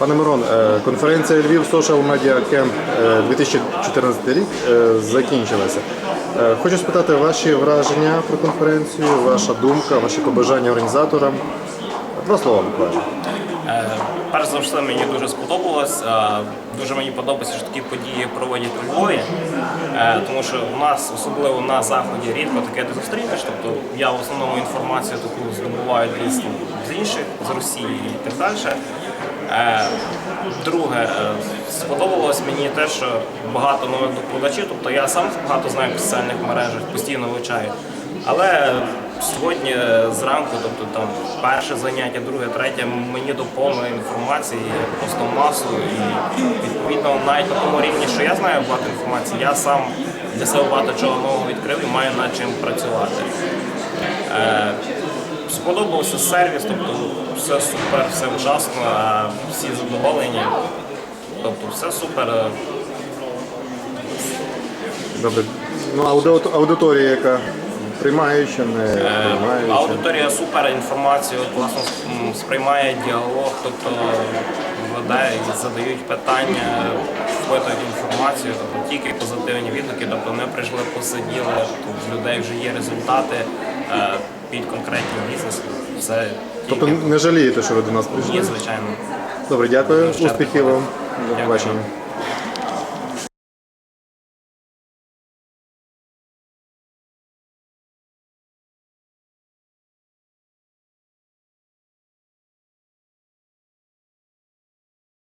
Пане Мирон, е, конференція Львів Social Media Camp е, 2014 рік е, закінчилася. Е, Хочу спитати ваші враження про конференцію, ваша думка, ваші побажання організаторам. Два слова буквально. Е, Перш за все, мені дуже сподобалось. Е, Дуже мені подобається, що такі події проводять у Львові, Е, тому що у нас, особливо на заході, рідко таке ти зустрінеш. Я в основному інформацію таку здобуваю десь з інших, з Росії і так далі. Е, Друге, е, сподобалось мені те, що багато нових докладачів, тобто я сам багато знаю в соціальних мережах, постійно вивчаю. Але сьогодні е, зранку, тобто там перше заняття, друге, третє, мені доповнили інформації просто масу. І відповідно навіть на тому рівні, що я знаю багато інформації, я сам для себе багато чого нового відкрив і маю над чим працювати. Е, Сподобався сервіс, тобто все супер, все вчасно, а всі задоволені. Тобто все супер. е, Добре. Ну, ауди- аудиторія, яка приймаюча, не приймаюча. Аудиторія супер, інформацію класно м, сприймає діалог, тобто веде задають питання, впитують інформацію, тобто тільки позитивні відгуки, тобто ми прийшли, посиділи, тут в людей вже є результати е, під конкретні бізнес. Це Тобто тільки не жалієте, що ви до нас прийшли? Ні, звичайно. Добре, дякую. Успіхів вам. До побачення.